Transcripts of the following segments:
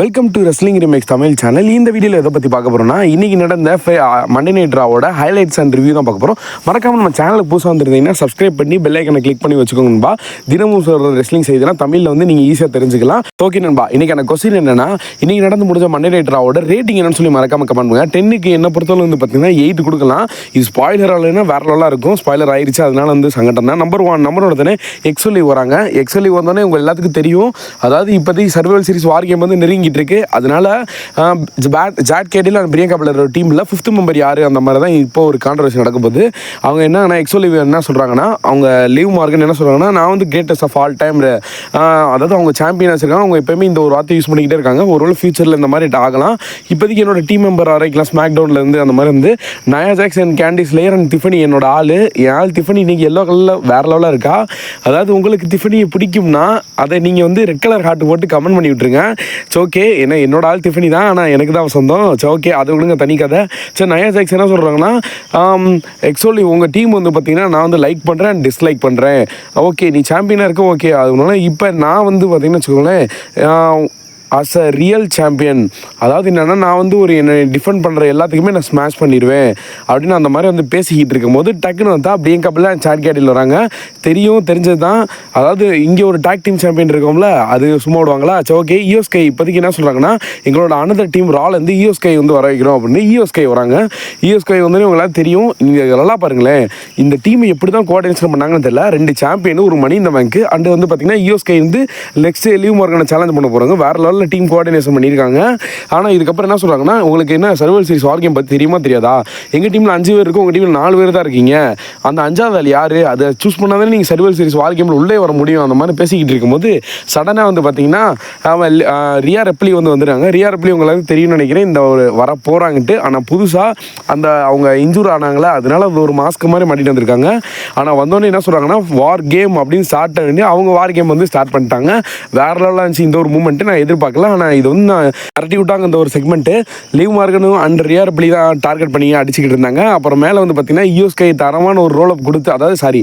Welcome to wrestling remakes Tamil channel இந்த வீடியோவில் எதை பற்றி பார்க்க போகிறோம்னா இன்றைக்கி நடந்த மண்டே நைட் ராவோட ஹைலைட்ஸ் அண்ட் ரிவ்யூ தான் பார்க்க போகிறோம் மறக்காம நம்ம சேனலுக்கு புதுசாக வந்திருந்தீங்கன்னா சப்ஸ்கிரைப் பண்ணி பெல் ஐக்கனை கிளிக் பண்ணி வச்சுக்கோங்கப்பா தினமும் சொல்கிற ரெஸ்லிங் செய்தினா தமிழில் வந்து நீங்கள் ஈஸியாக தெரிஞ்சுக்கலாம். ஓகே நண்பா இன்றைக்கான கொஸ்டின் என்னன்னா இன்றைக்கி நடந்து முடிஞ்ச மண்டே நைட் ராவோட ரேட்டிங் என்னன்னு சொல்லி மறக்காமல் கமெண்ட் பண்ணுங்கள் டென்னுக்கு என்ன பொறுத்தவரை வந்து பார்த்தீங்கன்னா எயிட் கொடுக்கலாம். இது ஸ்பாய்லர் ஆகலைன்னா வேற லெவலாக இருக்கும். ஸ்பாய்லர் ஆயிடுச்சு அதனால வந்து சங்கடம் தான். நம்பர் ஒன் நம்பர் தானே எக்ஸ்எல்இ வராங்க எக்ஸ்எல்இ வந்தோடனே உங்கள் எல்லாத்துக்கும் தெரியும். அதாவது இப்போதைக்கு சர்வைவல் சீரிஸ் வார் கேம் வந்து நெருங்கிட்டு இருக்கு. அதனால ஜாட் கேட்டில் கேடில் அந்த பிரியங்கா பிள்ளர் டீமில் ஃபிஃப்த் மெம்பர் யார் அந்த மாதிரி தான் இப்போ ஒரு கான்ட்ரவர்சி நடக்கும்போது அவங்க என்ன எக்ஸோலி என்ன சொல்கிறாங்கன்னா அவங்க லீவ் மார்க்கன் என்ன சொல்கிறாங்கன்னா நான் வந்து கிரேட்டஸ்ட் ஆஃப் ஆல் டைம் அதாவது அவங்க சாம்பியன் வச்சிருக்காங்க. அவங்க எப்பயுமே இந்த ஒரு வார்த்தை யூஸ் பண்ணிக்கிட்டே இருக்காங்க. ஒருவேளை ஃபியூச்சரில் இந்த மாதிரி ஆகலாம். இப்போதைக்கு என்னோட டீம் மெம்பர் வரைக்கலாம் ஸ்மாக் டவுன்லேருந்து அந்த மாதிரி வந்து Nia Jax and Candice LeRae and Tiffany என்னோட ஆள். என் ஆள் டிஃபனி இன்றைக்கி எல்லோ கலரில் வேறு லெவலாக இருக்கா? அதாவது உங்களுக்கு டிஃபனியை பிடிக்கும்னா அதை நீங்கள் வந்து ரெட் கலர் ஹார்ட் போட்டு கமெண்ட் பண்ணி விட்டுருங்க. ஸோ ஓகே ஏன்னா என்னோட ஆள் டிஃபனி தான் ஆனால் எனக்கு தான் சொந்தம். சரி ஓகே அது விடுங்க தனி கதை. சரி நயா ஜாக்ஸ் என்ன சொல்கிறாங்கன்னா ஆக்சுவலி உங்கள் டீம் வந்து பார்த்தீங்கன்னா நான் வந்து லைக் பண்ணுறேன் டிஸ்லைக் பண்ணுறேன் ஓகே நீ சாம்பியனாக இருக்க ஓகே அதனால இப்போ நான் வந்து பார்த்தீங்கன்னா வச்சுக்கோங்களேன் அஸ் அ ரியல் சாம்பியன் அதாவது என்னென்னா நான் வந்து ஒரு என்னை டிஃபெண்ட் பண்ணுற எல்லாத்துக்குமே நான் ஸ்மாஷ் பண்ணிடுவேன். அப்படின்னு அந்த மாதிரி வந்து பேசிக்கிட்டு இருக்கும்போது டக்குன்னு வந்தால் அப்படியே கப்பலாம் சாட் கேட்டில் வராங்க. தெரியும் தெரிஞ்சது தான் அதாவது இங்கே ஒரு டாக் டீம் சாம்பியன் இருக்கோம்ல அது சும்மா விடுவாங்களா? சரி ஓகே இயோஸ்கை இப்போதைக்கு என்ன சொல்கிறாங்கன்னா எங்களோட அனதர் டீம் ரால் வந்து இஎஸ்கை வந்து வர வைக்கிறோம் அப்படின்னு இயோஸ்கை வராங்க. இஎஸ்கை வந்து உங்களால் தெரியும். நீங்கள் நல்லா பாருங்களேன். இந்த டீம் எப்படி தான் கோஆர்டினேஷன் பண்ணாங்கன்னு தெரியல. ரெண்டு சாம்பியன் ஒரு மணி இந்த பேங்க்கு அண்டு வந்து பார்த்தீங்கன்னா இயோஸ்கை வந்து நெக்ஸ்ட் லீவ் மார்க்கான சேலஞ்ச் பண்ண போகிறாங்க வேறு லெவலில் டீம் கோஆர்டினேஷன் பண்ணியிருக்காங்க. ஆனால் இதுக்கப்புறம் என்ன சொல்கிறாங்கன்னா உங்களுக்கு என்ன சர்வல் சீரிஸ் வார் கேம் பற்றி தெரியுமா தெரியாதா? எங்கள் டீமில் அஞ்சு பேர் இருக்கும் உங்கள் டீமில் நாலு பேர் தான் இருக்கீங்க. அந்த அஞ்சாவது ஆள் யார்? அதை சூஸ் பண்ணாதானே நீங்கள் சர்வல் சீரிஸ் வார் கேமில் உள்ளே வர முடியும் அந்த மாதிரி பேசிக்கிட்டு இருக்கும்போது சடனாக வந்து பார்த்தீங்கன்னா அவன் ரியா ரெப்லி வந்து வந்துடுறாங்க ரியா ரெப்லி உங்களுக்கு தெரியும்னு நினைக்கிறேன் இந்த ஒரு வர போகிறாங்கன்ட்டு ஆனால் புதுசாக அந்த அவங்க இன்ஜூர் ஆனாங்களே அதனால அது ஒரு மாஸ்க் மாதிரி மாட்டிட்டு வந்திருக்காங்க. ஆனால் வந்தோடனே என்ன சொல்கிறாங்கன்னா வார் கேம் அப்படின்னு ஸ்டார்ட் பண்ணி அவங்க வார் கேம் வந்து ஸ்டார்ட் பண்ணிட்டாங்க. வேற லெவலாக இருந்துச்சு இந்த ஒரு மூமெண்ட்டு நான் பார்க்கலாம். ஆனால் இது வந்து நான் கரட்டி விட்டாங்க இந்த ஒரு செக்மெண்ட்டு லீவ் மார்க்கனும் அண்ட் ரியா பிளி தான் டார்கெட் பண்ணி அடிச்சுக்கிட்டு இருந்தாங்க. அப்புறம் மேலே வந்து பார்த்தீங்கன்னா யூஎஸ்கை தரமான ஒரு ரோல் அப் கொடுத்து அதாவது சாரி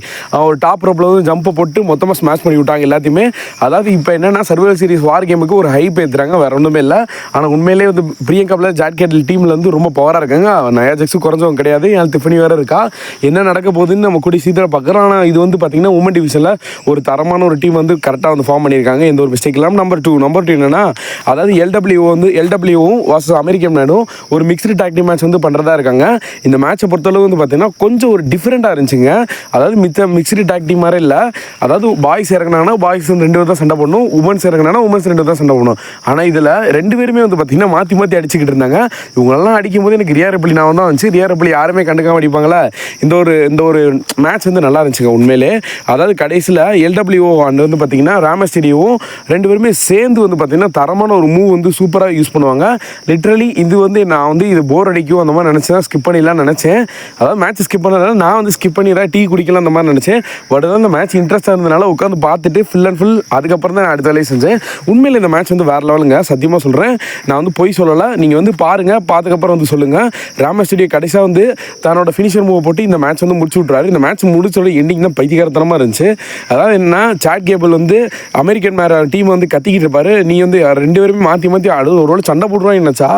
ஒரு டாப் ரோப்பில் வந்து ஜம்ப்பை போட்டு மொத்தமாக ஸ்மாஷ் பண்ணி விட்டாங்க எல்லாத்தையுமே. அதாவது இப்போ என்னென்னா சர்வைவல் சீரிஸ் வார் கேமுக்கு ஒரு ஹைப் ஏற்றுறாங்க வேறு ஒன்றுமே இல்லை. ஆனால் உண்மையிலேயே வந்து பிரியங்காவில் ஜாட் கேட்டில் டீமில் வந்து ரொம்ப பவராக இருக்காங்க. நயா ஜெக்ஸும் குறைஞ்சவங்க கிடையாது. என் டிஃபனி வேறு இருக்கா. என்ன நடக்க போகுதுன்னு நம்ம கூடி சீக்கிரம் பார்க்குறோம். ஆனால் இது வந்து பார்த்திங்கன்னா உமன் டிவிஷனில் ஒரு தரமான ஒரு டீம் வந்து கரெக்டாக வந்து ஃபார்ம் பண்ணியிருக்காங்க. எந்த ஒரு மிஸ்டேக் இல்லாமல் நம்பர் டூ நம்பர் டூ என்னன்னா அதாவது எல்டபிள்யூ வந்து எல்டபிள்யூவும் வாசஸ் அமெரிக்கன் நாடும் ஒரு மிக்ஸ்டு டாக்டி மேட்ச் வந்து பண்ணுறதா இருக்காங்க. இந்த மேட்சை பொறுத்தளவு வந்து பார்த்தீங்கன்னா கொஞ்சம் ஒரு டிஃப்ரெண்ட்டாக இருந்துச்சுங்க. அதாவது மித்த மிக்ஸ்டு டாக்டி மாதிரி இல்லை. அதாவது பாய்ஸ் இறங்கினாங்கன்னா பாய்ஸ் ரெண்டு பேர் தான் சண்டை போடணும். உமன்ஸ் இறங்கினானா உமன்ஸ் ரெண்டு தான் சண்டை போடணும். ஆனால் இதில் ரெண்டு பேருமே வந்து பார்த்தீங்கன்னா மாற்றி மாற்றி அடிச்சுக்கிட்டு இருந்தாங்க. இவங்களெல்லாம் அடிக்கும் போது எனக்கு ரியா ரெப்ளி நான் தான் வந்துச்சு. ரியா ரெப்ளி யாருமே கண்டுக்காம அடிப்பாங்களா இந்த ஒரு இந்த ஒரு மேட்ச் வந்து நல்லா இருந்துச்சுங்க உண்மையிலே. அதாவது கடைசியில் எல்டபிள்யூஓ அண்ட் வந்து பார்த்தீங்கன்னா ராமஸ்டேடியோவும் ரெண்டு பேருமே சேர்ந்து வந்து பார்த்தீங்கன்னா தரமான ஒரு மூவ் வந்து சூப்பராக யூஸ் பண்ணுவாங்க. லிட்ரலி இது வந்து நான் வந்து இது போர் அடிக்கும் அந்த மாதிரி நினச்சேன். ஸ்கிப் பண்ணிடலாம்னு நினச்சேன். அதாவது மேட்ச் ஸ்கிப் பண்ணதால நான் வந்து ஸ்கிப் பண்ணிடுறேன் டீ குடிக்கலாம் அந்த மாதிரி நினச்சேன். பட் அதான் அந்த மேட்ச் இன்ட்ரெஸ்ட்டாக இருந்தனால உட்காந்து பார்த்துட்டு ஃபுல் அண்ட் ஃபுல் அதுக்கப்புறம் தான் அடுத்த வேலையை செஞ்சேன். உண்மையில் இந்த மேட்ச் வந்து வேறு லெவலுங்க சத்தியமாக சொல்கிறேன் நான் வந்து பொய் சொல்லலை. நீங்கள் வந்து பாருங்கள் பார்த்ததுக்கப்புறம் வந்து சொல்லுங்கள் ராம ஸ்டுடியோ கடைசியாக வந்து தன்னோட ஃபினிஷர் மூவ் போட்டு இந்த மேட்ச் வந்து முடிச்சு விட்றாரு இந்த மேட்ச் முடிச்சோட எண்டிங் தான் பைத்தியகாரத்தனமாக இருந்துச்சு. அதாவது என்ன சாட் கேபிள் வந்து அமெரிக்கன் மேர டீம் வந்து கத்திக்கிட்டு இருப்பாரு. நீ வந்து ரெண்டு பேருமே மாற்றி மாற்றி அடு ஒரு வேளை சண்டை போட்டுருவாங்க என்னச்சா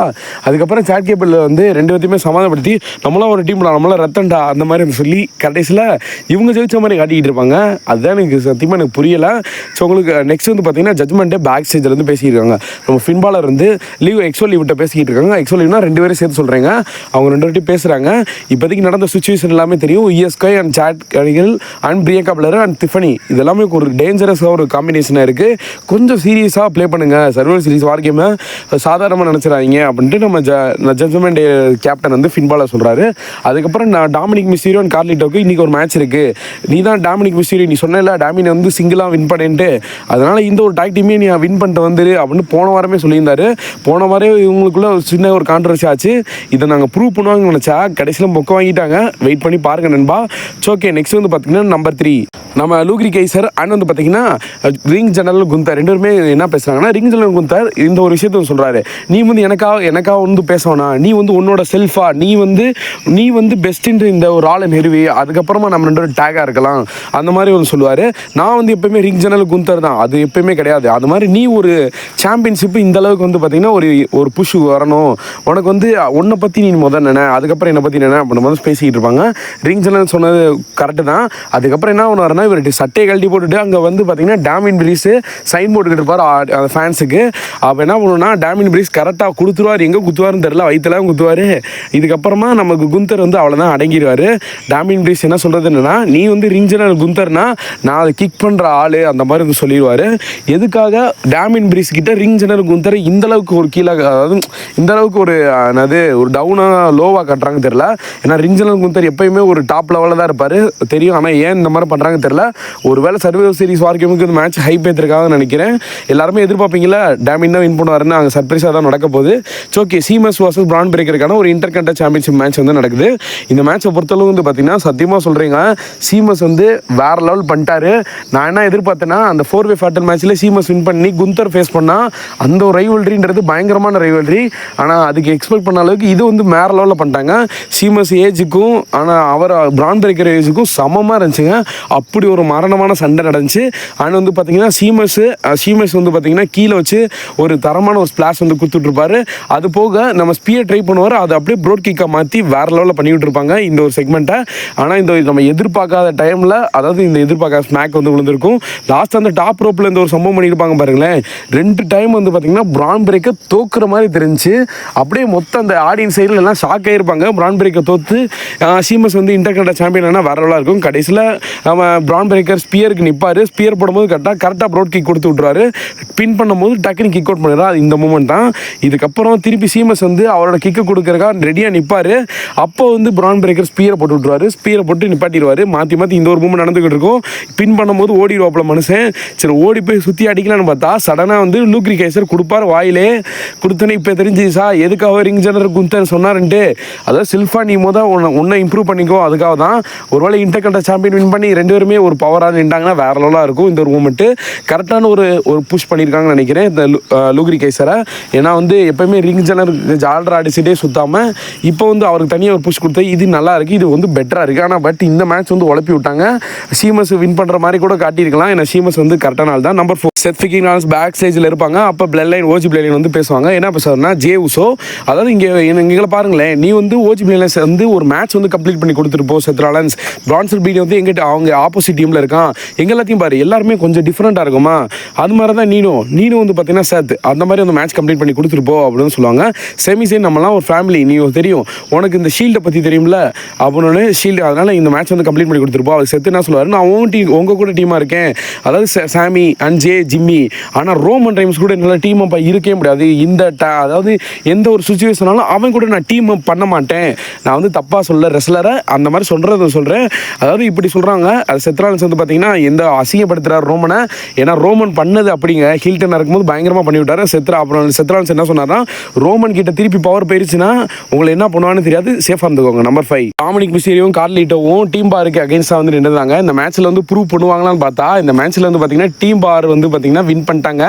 அதுக்கப்புறம் சாட் கேபிள் வந்து ரெண்டு பேர்த்தையுமே சமாதானப்படுத்தி நம்மளாம் ஒரு டீம் நம்மளாம் ரத்தன்டா அந்த மாதிரி சொல்லி கடைசியில் இவங்க ஜெயிச்ச மாதிரி காட்டிக்கிட்டு இருப்பாங்க. அதுதான் எனக்கு சத்தியமாக எனக்கு புரியலை. ஸோ உங்களுக்கு நெக்ஸ்ட் வந்து பார்த்தீங்கன்னா ஜட்மெண்ட்டு பேக் ஸ்டேஜ்லேருந்து பேசியிருக்காங்க நம்ம ஃபின்பாலர் வந்து லீவ் எக்ஸோ லீவ்கிட்ட பேசிக்கிட்டு இருக்காங்க. எக்ஸோ லீவ்னா ரெண்டு பேரும் சேர்த்து சொல்கிறேங்க அவங்க ரெண்டு பேர்ட்டையும் பேசுகிறாங்க இப்போதைக்கு நடந்த சுச்சுவேஷன் எல்லாமே தெரியும். இஎஸ்கை and Chad கணிகள் and Priyanka blur and Tiffany இது எல்லாமே ஒரு டேஞ்சரஸாக ஒரு காம்பினேஷனாக இருக்குது கொஞ்சம் சீரியஸாக ப்ளே பண்ணுங்கள் சர்வர் சீரிஸ் வார் சாதாரணமாக நினச்சிடாதீங்க அப்படின்ட்டு நம்ம ஜ ஜட்ஜ்மெண்ட் கேப்டன் வந்து ஃபின்பாலர் சொல்கிறாரு அதுக்கப்புறம் நான் டாமினிக் மிஸ்டீரியோ அண்ட் கார்லிட்டோக்கு இன்றைக்கி ஒரு மேட்ச் இருக்குது நீ தான் டாமினிக் மிஸ்டீரியோ நீ சொன்னல டாமினி வந்து சிங்கிளாக வின் பண்ணிட்டு அதனால் இந்த ஒரு டாக் டீமே நீ வின் பண்ணிட்டு வந்துரு அப்படின்னு போன வாரமே சொல்லியிருந்தாரு. போன வாரம் இவங்களுக்குள்ள ஒரு சின்ன ஒரு கான்ட்ரவர்சி ஆச்சு. இதை நாங்கள் ப்ரூவ் பண்ணுவாங்கன்னு நினச்சா கடைசியில் மொக்க வாங்கிட்டாங்க. வெயிட் பண்ணி பாருங்க நண்பா. ஓகே நெக்ஸ்ட் வந்து பார்த்தீங்கன்னா நம்பர் த்ரீ நம்ம லூக்ரி கைசர் அண்ட் வந்து பார்த்தீங்கன்னா ரிங் ஜெனரல் குந்தா ரெண்டு பேருமே என்ன பேசுகிறாங்கன்னா ரிங் ஜெனரல் ஜெனரல் குந்தர் இந்த ஒரு விஷயத்த சொல்கிறாரு நீ வந்து எனக்காக எனக்காக வந்து பேசவனா? நீ வந்து உன்னோட செல்ஃபா நீ வந்து நீ வந்து பெஸ்ட்டுன்ற இந்த ஒரு ஆளை நெருவி அதுக்கப்புறமா நம்ம ரெண்டு டேக்காக இருக்கலாம். அந்த மாதிரி ஒன்று சொல்லுவார். நான் வந்து எப்பயுமே ரிங் ஜெனரல் குந்தர் தான். அது எப்பயுமே கிடையாது. அது மாதிரி நீ ஒரு சாம்பியன்ஷிப்பு இந்த அளவுக்கு வந்து பார்த்தீங்கன்னா ஒரு ஒரு புஷ் வரணும். உனக்கு வந்து உன்னை பற்றி நீ முதல் நினை அதுக்கப்புறம் என்னை பற்றி நினை அப்படின்னு வந்து பேசிக்கிட்டு இருப்பாங்க. ரிங் ஜெனரல் சொன்னது கரெக்டு தான். அதுக்கப்புறம் என்ன பண்ணுவாருன்னா இவர் சட்டையை கழட்டி போட்டுட்டு அங்கே வந்து பார்த்தீங்கன்னா டேமின் பிரீஸு சைன் போட்டுக்கிட்டு இருப்பார் அந்த ஃபேன்ஸுக்கு அப்போ என்ன பண்ணுவோம்னா டேமின் பிரீஸ் கரெக்டாக கொடுத்துருவார். எங்கே குத்துவாருன்னு தெரில வயிற்றுலாம் குத்துவார். இதுக்கப்புறமா நமக்கு குந்தர் வந்து அவ்வளோதான் அடங்கிடுவார் டேமின் பிரீஸ் என்ன சொல்கிறது என்னென்னா நீ வந்து ரிஞ்சனல் குந்தர்னா நான் அதை கிக் பண்ணுற ஆள் அந்த மாதிரி வந்து சொல்லிடுவார். எதுக்காக டேமின் பிரீஸ் கிட்ட ரிங் ஜெனரல் குந்தர் இந்த அளவுக்கு ஒரு கீழே அதாவது இந்த அளவுக்கு ஒரு என்னது ஒரு டவுனாக லோவாக கட்டுறாங்க தெரில ஏன்னா ரிங் ஜெனரல் குந்தர் எப்பயுமே ஒரு டாப் லெவலில் தான் இருப்பார். தெரியும். ஆனால் ஏன் இந்த மாதிரி பண்ணுறாங்க தெரில ஒருவேளை சர்வே சீரிஸ் வார்க்கியமுக்கு இந்த மேட்ச் ஹைப் ஏற்றிருக்காங்கன்னு நினைக்கிறேன். எல்லாருமே எதிர்பார்ப்பீங்களா டேமின் தான் வின் பண்ணுவாருன்னு அங்கே சர்ப்ரைஸாக தான் நடக்க போகுது ஓகே சீமஸ் வாசஸ் பிராண்ட் பிரேக்கருக்கான ஒரு இன்டர் கண்ட சாம்பியன்ஷிப் மேட்ச் வந்து நடக்குது. இந்த மேட்சை பொறுத்தளவு வந்து பார்த்தீங்கன்னா சத்தியமாக சொல்கிறீங்க சீமஸ் வந்து வேற லெவல் பண்ணிட்டாரு. நான் என்ன எதிர்பார்த்தேன்னா அந்த ஃபோர் வே ஃபேட்டல் மேட்ச்சில் சீமஸ் வின் பண்ணி குந்தர் ஃபேஸ் பண்ணால் அந்த ஒரு ரைவல்ரின்றது பயங்கரமான ரைவல்ரி ஆனால் அதுக்கு எக்ஸ்பெக்ட் பண்ண அளவுக்கு இது வந்து வேற லெவலில் பண்ணிட்டாங்க. சீமஸ் ஏஜுக்கும் ஆனால் அவர் பிராண்ட் பிரேக்கர் ஏஜுக்கும் சமமாக இருந்துச்சுங்க. அப்படி ஒரு மரணமான சண்டை நடந்துச்சு. ஆனால் வந்து பார்த்தீங்கன்னா சீமஸ் சீமஸ் வந்து பார்த்தீங்கன்னா கீழே வச்சு ஒரு தரமான ஒரு ஸ்பிளாஷ் வந்து கொடுத்துட்ருப்பாரு. அது போக நம்ம ஸ்பியர் ட்ரை பண்ணுவார் அதை அப்படியே ப்ரோட் கிக்காக மாற்றி வேற லெவலில் பண்ணிவிட்டு இருப்பாங்க இந்த ஒரு செக்மெண்ட்டை ஆனால் இந்த நம்ம எதிர்பார்க்காத டைமில் அதாவது இந்த எதிர்பார்க்காத ஸ்மாக் வந்து விழுந்திருக்கும். லாஸ்ட் அந்த டாப் ரோப்பில் இந்த ஒரு சம்பவம் பண்ணியிருப்பாங்க பாருங்களேன். ரெண்டு டைம் வந்து பார்த்தீங்கன்னா பிரான் பிரேக்கை தோக்குற மாதிரி தெரிஞ்சு அப்படியே மொத்தம் அந்த ஆடியன்ஸ் சைடில் எல்லாம் ஷாக் ஆகிருப்பாங்க பிரான் பிரேக்கை தோற்று சீமஸ் வந்து இன்டர்கண்டா சாம்பியன் ஆனால் வேற லெவலாக இருக்கும். கடைசியில் நம்ம பிரான் பிரேக்கர் ஸ்பியருக்கு நிற்பார் ஸ்பியர் போடும்போது கரெக்டாக கரெக்டாக ப்ரோட் கிக் கொடுத்து விட்ருவாரு பின் பண்ணும்போது டக்குன்னு கிக் அவுட் பண்ணிடுறா. அது இந்த மூமெண்ட் தான். இதுக்கப்புறம் திருப்பி சீமஸ் வந்து அவரோட கிக்கு கொடுக்குறக்கா ரெடியாக நிற்பார் அப்போ வந்து பிரான் பிரேக்கர் ஸ்பியரை போட்டு விட்ருவாரு ஸ்பீரை போட்டு நிப்பாட்டிடுவார். மாற்றி மாற்றி இந்த ஒரு மூமெண்ட் நடந்துக்கிட்டு இருக்கும். பின் பண்ணும்போது ஓடிடுவாப்புல மனுஷன். சரி ஓடி போய் சுற்றி அடிக்கலான்னு பார்த்தா சடனாக வந்து லூக்ரி கேசர் கொடுப்பார் வாயிலே. கொடுத்தனே இப்போ தெரிஞ்சுச்சா எதுக்காக ரிங் ஜெனரல் குந்தன் சொன்னாருன்ட்டு. அதாவது சில்ஃபா நீ மொதல் உன்னை உன்னை இம்ப்ரூவ் பண்ணிக்கோ. அதுக்காக தான் ஒருவேளை இன்டர் கண்ட சாம்பியன் வின் பண்ணி ரெண்டு பேருமே ஒரு பவராக நின்றாங்கன்னா வேற லெவலாக இருக்கும் இந்த ஒரு மூமெண்ட்டு கரெக்டான ஒரு ஒரு புஷ் பண்ணியிருக்காங்கன்னு நினைக்கிறேன். இந்த லூக்ரி கைசரை. ஏன்னா வந்து எப்போயுமே ரிங் ஜனர் ஜால்ரா அடிச்சுட்டே சுத்தாமல் இப்போ வந்து அவருக்கு தனியாக ஒரு புஷ் கொடுத்தா இது நல்லா இருக்குது இது வந்து பெட்டராக இருக்குது ஆனால் பட் இந்த மேட்ச் வந்து உழப்பி விட்டாங்க. சீமஸ் வின் பண்ணுற மாதிரி கூட காட்டியிருக்கலாம். ஏன்னா சீமஸ் வந்து கரெக்டான ஆள் தான் நம்பர் ஃபோர் செத்ஃபிக்கிங் நாள்ஸ் பேக் ஸ்டேஜில் இருப்பாங்க. அப்போ blood line OG blood line வந்து பேசுவாங்க. என்ன பேசுவார்னா ஜே உசோ அதாவது இங்கே எங்களை பாருங்களேன். நீ வந்து ஓஜி பிளட் லைன்ஸ் வந்து ஒரு மேட்ச் வந்து கம்ப்ளீட் பண்ணி கொடுத்துருப்போம் செத்ராலன்ஸ் பிரான்சர் பீடி வந்து எங்கிட்ட அவங்க ஆப்போசிட் டீமில் இருக்கான். எங்க எல்லாத்தையும் பாரு எல்லாருமே கொஞ்சம் டிஃப்ரெண்ட்டாக இருக்குமா? அது மாதிரி தான் நீனும். நீனும் வந்து பார்த்தீங்கன்னா சத் அந்த மாதிரி வந்து மேட்ச் கம்ப்ளீட் பண்ணி கொடுத்துருப்போ அப்படின்னு சொல்லுவாங்க. செமி சைன் நம்மலாம் ஒரு ஃபேமிலி நீ தெரியும். உனக்கு இந்த ஷீல்டை பற்றி தெரியும்ல? அப்படின்னு ஷீல்டு அதனால் இந்த மேட்ச் வந்து கம்ப்ளீட் பண்ணி கொடுத்துருப்போம் அவர் செத்து என்ன சொல்லுவார் நான் உன் டீம் உங்கள் கூட டீமாக இருக்கேன். அதாவது சாமி அண்ட் ஜே ஜிம்மி. ஆனால் ரோமன் டைம்ஸ் கூட என்னால் டீம் அப்போ இருக்கவே முடியாது. இந்த ta- அதாவது எந்த ஒரு சுச்சுவேஷனாலும் அவன் கூட நான் டீம் பண்ண மாட்டேன். நான் வந்து தப்பாக சொல்ல ரெஸ்லரை அந்த மாதிரி சொல்கிறத சொல்கிறேன் அதாவது இப்படி சொல்கிறாங்க அது செத்ரான்ஸ் வந்து பார்த்தீங்கன்னா எந்த அசிங்கப்படுத்துகிறார் ரோமனை. ஏன்னா ரோமன் பண்ணது அப்படிங்க. ஹில்டன் இருக்கும்போது பயங்கரமாக பண்ணிவிட்டார். செத்ரா அப்புறம் செத்ரான்ஸ் என்ன சொன்னார்னா ரோமன் கிட்ட திருப்பி பவர் போயிருச்சுன்னா உங்களை என்ன பண்ணுவான்னு தெரியாது. சேஃபாக இருந்துக்கோங்க நம்பர் ஃபைவ் டாமினிக் மிஸ்டீரியும் கார்லிட்டோவும் டீம் பாருக்கு அகைன்ஸ்டாக வந்து நின்றுதாங்க. இந்த மேட்ச்சில் வந்து ப்ரூவ் பண்ணுவாங்களான்னு பார்த்தா இந்த மேட்ச்சில் வந்து பார்த்தீங்கன்னா டீம் பார் வந்து பார்த்தீங்கன்னா வின் பண்ணிட்டாங்க.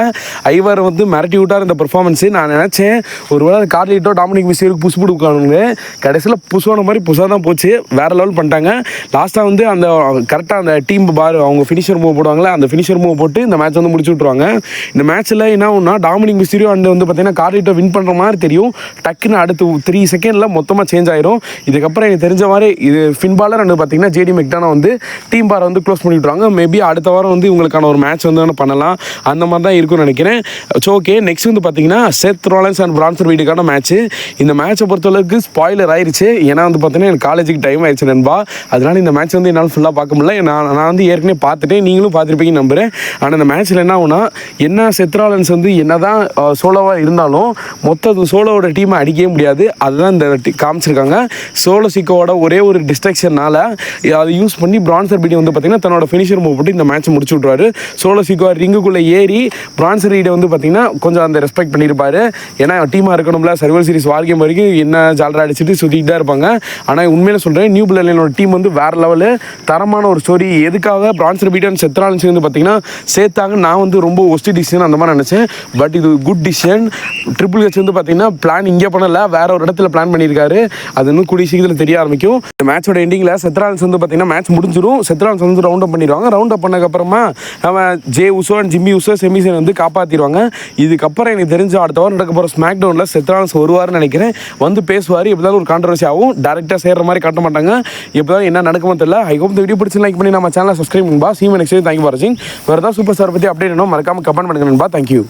ஐவர் வந்து மிரட்டி விட்டார் இந்த பர்ஃபார்மன்ஸு நான் நினச்சேன் ஒரு வேளை கார்லிட்டோ டாமினிக் மிஸ்டீருக்கு புஷ் கொடுக்கணும்னு கடைசியில் புஷான மாதிரி புஷாக தான் போச்சு. வேற லெவல் பண்ணிட்டாங்க. லாஸ்ட்டாக வந்து அந்த கரெக்டாக அந்த டீம் பார் அவங்க ஃபினிஷர் மூவ் போடுவாங்களே அந்த ஃபினிஷர் மூவ் போட்டு இந்த மேட்ச் வந்து முடிச்சு விட்ருவாங்க இந்த மேட்ச்சில் என்ன ஒன்றா டாமினிக் மிஸ்டீரியோ அண்ட் வந்து பார்த்தீங்கன்னா கார்லிட்டோ வின் பண்ணுற மாதிரி தெரியும். டக்குன்னு அடுத்து த்ரீ செகண்டில் மொத்தமாக சேஞ்ச் ஆயிரும். இதுக்கப்புறம் எனக்கு தெரிஞ்ச மாதிரி இது ஃபின்பாலர் அண்ட் பார்த்தீங்கன்னா ஜேடி மெக்டானா வந்து டீம் பாரை வந்து க்ளோஸ் பண்ணி விட்ருவாங்க மேபி அடுத்த வாரம் வந்து இவங்களுக்கான ஒரு மேட்ச் வந்து பண்ணலாம். அந்த மாதிரி தான் இருக்கும்னு நினைக்கிறேன். ஸோ ஓகே நெக்ஸ்ட் வந்து பார்த்தீங்கன்னா செத் ரோலன்ஸ் அண்ட் பிரான்சர் வீட்டுக்கான மேட்ச்சு இந்த மேட்ச்சை பொறுத்தளவுக்கு ஸ்பாயிலர் ஆயிடுச்சு ஏன்னா வந்து பார்த்தீங்கன்னா எனக்கு காலேஜுக்கு டைம் ஆயிடுச்சு நண்பா. அதனால் இந்த மேட்ச் வந்து என்னால் ஃபுல்லாக பார்க்க முடியல. நான் நான் வந்து ஏற்கனவே பார்த்துட்டேன். நீங்களும் பார்த்துருப்பீங்கன்னு நம்புகிறேன் ஆனால் இந்த மேட்ச்சில் என்ன ஆகுனா என்ன செத்ராலன்ஸ் வந்து என்ன தான் சோலோவாக இருந்தாலும் மொத்த சோலோவோட டீமை அடிக்கவே முடியாது. அதுதான் இந்த காமிச்சிருக்காங்க. சோலோ சிக்கோவோட ஒரே ஒரு டிஸ்ட்ரக்ஷனால் அதை யூஸ் பண்ணி பிரான்சர் பீடி வந்து பார்த்தீங்கன்னா தன்னோட ஃபினிஷர் மூவ் போட்டு இந்த மேட்ச் முடிச்சு விட்ருவாரு சோலோ சிக்கோ ரிங்குக்குள்ளே டூவில் ஏறி பிரான்ஸ் ரீடை வந்து பார்த்தீங்கன்னா கொஞ்சம் அந்த ரெஸ்பெக்ட் பண்ணியிருப்பாரு. ஏன்னா டீமாக இருக்கணும்ல சர்வல் சீரிஸ் வார் வரைக்கும் என்ன ஜாலரா அடிச்சுட்டு சுற்றிட்டு தான் இருப்பாங்க. ஆனால் உண்மையில சொல்கிறேன் நியூ பிள்ளைனோட டீம் வந்து வேறு லெவலு தரமான ஒரு ஸ்டோரி எதுக்காக பிரான்ஸ் ரீடன் செத்ரான்ஸ் வந்து பார்த்தீங்கன்னா சேர்த்தாங்க நான் வந்து ரொம்ப ஒஸ்ட் டிசிஷன் அந்த மாதிரி நினச்சேன். பட் இது குட் டிசிஷன் ட்ரிபிள் ஹெச் வந்து பார்த்தீங்கன்னா பிளான் இங்கே பண்ணலை. வேற ஒரு இடத்துல பிளான் பண்ணியிருக்காரு. அது இன்னும் கூடிய சீக்கிரத்தில் தெரிய ஆரம்பிக்கும். இந்த மேட்சோட எண்டிங்கில் செத்ரான்ஸ் வந்து பார்த்தீங்கன்னா மேட்ச் முடிஞ்சிடும் செத்ரான்ஸ் வந்து ரவுண்ட் அப் பண்ணிடுவாங்க. ரவுண்ட் அப் பண்ணக்கப்புறமா அவன் Jey Uso and Jimmy Uso செமிசன் வந்து காப்பாற்றிடுவாங்க இதுக்கப்புறம் எனக்கு தெரிஞ்ச அடுத்த வாரம் நடக்க போகிற ஸ்மாக் டவுனில் செத்ரான்ஸ் வருவார்னு நினைக்கிறேன். வந்து பேசுவார். எப்படிதான் ஒரு கான்ட்ரவர்சி ஆகும். டேரெக்டாக சேர்ற மாதிரி காட்ட மாட்டாங்க. எப்படிதான் என்ன நடக்குமோ தெரியல. ஐ ஹோப் இந்த வீடியோ பிடிச்சி லைக் பண்ணி நம்ம சேனலை சப்ஸ்கிரைப் பண்ணுவா சீமன் நெக்ஸ்ட் தேங்க்யூ ஃபார் வாட்சிங் வேறு ஏதாவது சூப்பர் ஸ்டார் பற்றி அப்டேட் வேணும் மறக்காமல் கமெண்ட் பண்ணுங்க நண்பா. தேங்க்யூ